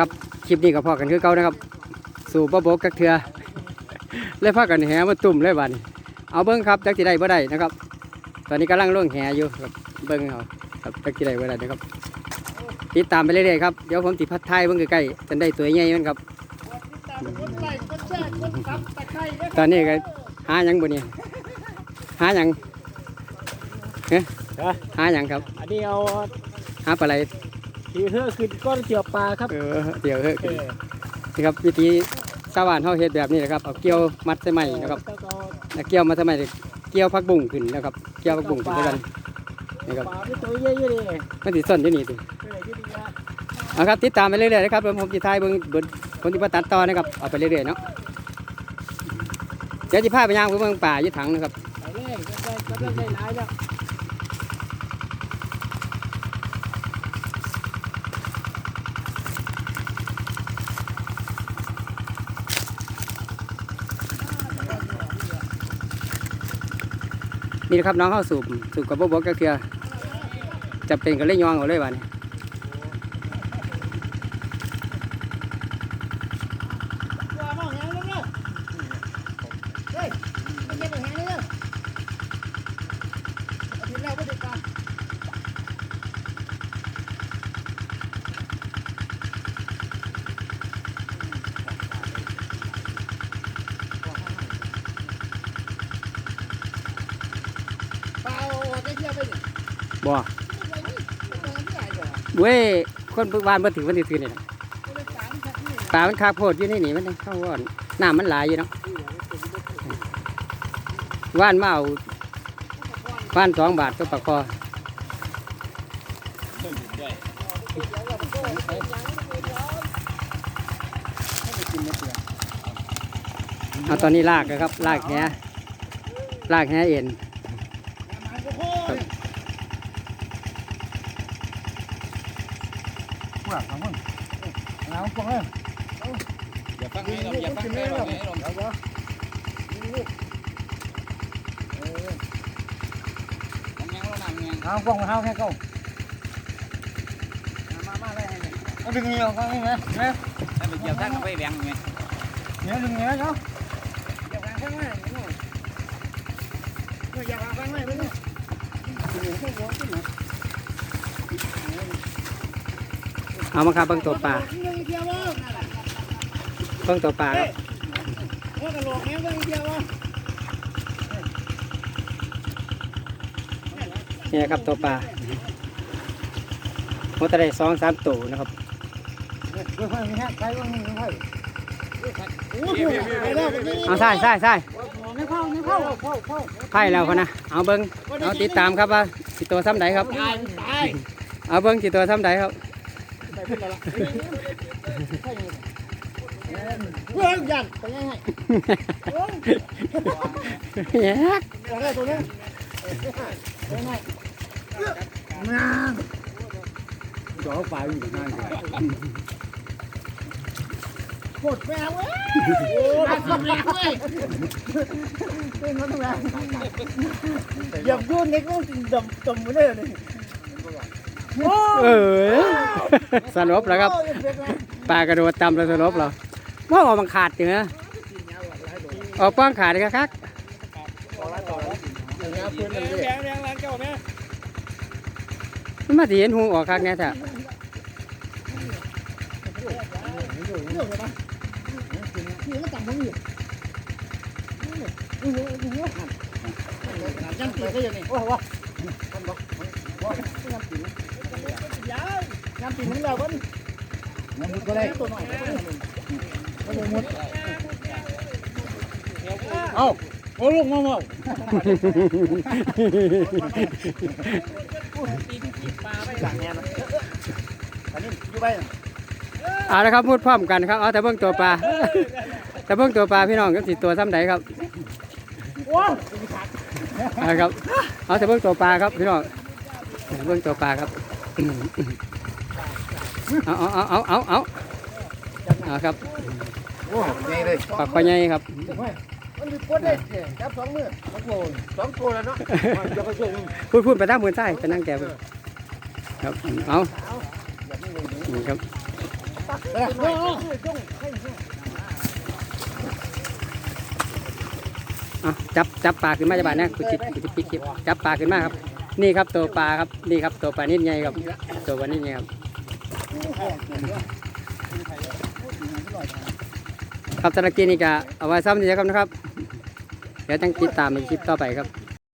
ครับคลิปนี้ก็พอกันคือเก่านะครับ สู่บ่บกกักเทือเลยพากันแหมาตุ่มเลยบัดนี้เอาเบิ้งครับจักสิได้บ่ได้นะครับ ตอนนี้กำลังล่วงแหอยู่ครับเบิ้งเอาครับจักสิได้บ่ได้นะครับ ติดตามไปเรื่อยๆครับเดี๋ยวผมติพัดท้ายเบิ้งใกล้ๆจนได้ตัวใหญ่มันครับ ตอนนี้ก็หาหยังบ่เนี่ยหาหยังเฮ้หาหยังครับ อันนี้เอาหาปลาไหล ทีเฮือขึ้นก้อนเกี่ยวปลาครับเออเดี๋ยวเฮ้ยเออนี่ครับวิธีชาวบ้านเฮาเฮ็ดแบบนี้นะครับเอาเกี่ยวมัดใส่ไม้นะครับแล้วเกี่ยวมาทำไมเกี่ยวพักบุ้งขึ้นนะครับ เกี่ยวพักบุ้งขึ้นด้วยกันนี่ครับปลาไม่ตัวเยอะๆเลยมันสิส้นอยู่นี่สิเออยืดยาเอาครับติดตามไปเรื่อยๆนะครับผมจะถ่ายเบิ่งเบิ่งผมจะมาตัดต่อนะครับเอาไปเรื่อยๆเนาะเดี๋ยวจะพาไปย่างไปเบิ่งป่าอยู่ถังนะครับ ไปเลยก็ได้ก็ได้หลายแล้ว นี่นะครับน้องเข้าสูบสูบกับบ่บอกก็คือจะเป็นก็เลยยองเอาเลยว่านี่ ว่ามองยังแล้วเฮ้ยมันยังไม่แห้งเลยอาทิตย์แล้วก็ได้การ เปล่าได้เที่ยวไปเนี่ย บ่เว้ยคนบ้านบ่ถึงวันที่ถือนี่นะไปเลยสามชักนี่ป่ามันคาโพดอยู่ในนี่มันเข้าว่อนน้ำมันหลายอยู่เนาะว่านมาเอาว่านสองบาทก็ปลาคอเอาตอนนี้ลากนะครับ ลากแหลากแหเอ็น โอ้โห ว่าฟังมึงเอาฟังเลยอย่าฟังให้ลมอย่าฟังให้ลมให้ลมเอาวะผมยังเรานำยังเอาฟังเอาแค่เขามามาเลยให้เนี่ยเอาดึงเงี้ยฟังนี่ไหมเนี่ยถ้าไปเกี่ยวท่านก็ไปแบ่งไงเนี่ยดึงเงี้ยเนาะอย่าฟังข้างหน้าอย่าฟังอย่าฟังข้างหน้าไม่ต้องเอามาครับเบิ่งตัวปลาเรื่อง เที่ยวว่านั่นแหละเบิ่งตัวปลาครับว่ากระโหลกแม่เรื่องเที่ยวว่านี่ครับตัวปลาโมตะได้สองสามตัวนะครับเดี๋ยวให้มีแค่ใครบ้างนี่ให้โอ้โหไปแล้วไปนี่เอาใช่ใช่ใช่ไม่เข้าไม่เข้าเข้าเข้าไพ่แล้วพอนะเอาเบิ้งเอาติดตามครับว่าสิตัวซ้ำใดครับตายตายเอาเบิ้งสิตัวซ้ำใดครับ เพื่อนยันไปยังไงแยกอะไรตัวนี้ยังไงน้ำจ่อไฟอยู่นั่นเลยปวดแมวเว้ยน่าสิแมวเว้ยเป็นมันแมวอย่าพูดในี่ก็ดำดำไม่ได้เลยโอ้เออ สลบแล้วครับปลากระโดดต่ำแล้วสลบแล้วว่าออกมันขาดอยู่นะออกป้องขาดเลยครับมันมาสิเห็นหูออกคักแน่แท้นี่ก็ต่างกันอยู่โอ้โหโอ้โหยังตีก็ยัง นี่โอ้โหยังตีมึงแล้ววะนี่มันมุดก็ได้ตัวหน่อยเอาโอ้ลูกมาเมาสั่งแน่นะอันนี้อยู่ไปเอาละครับพูดพร้อมกันครับเอาแต่เบิ้งตัวปลาแต่เบิ้งตัวปลาพี่น้องก็สิตัวซ้ำใดครับโอ้เอาครับเอาแต่เบิ้งตัวปลาครับพี่น้องเบิ้งตัวปลาครับ เอาเอาเอาเอาเอาเอาเอาครับโอ้ใหญ่เลยปลาคอใหญ่ครับมันมีปวดเลยจับสองมือสองโกนสองโกนแล้วเนาะจะไปช่วยพูดพูดไปทางบนใต้ไปนั่งแกครับเอานี่ครับเอาจับจับปลาขึ้นมาจะบาดนะกูจิกูจิปิดคลิปจับปลาขึ้นมาครับ นี่ครับตัวปลาครับนี่ครับตัวปลานิ่ใหญ่ครับตัวปลานิ่ใหญ่ครับ ครับสำหรับคลิปนี้ก็เอาไว้ซ้ำนี้ครับนะครับ เดี๋ยวต้องติดตามในคลิปต่อไปครับ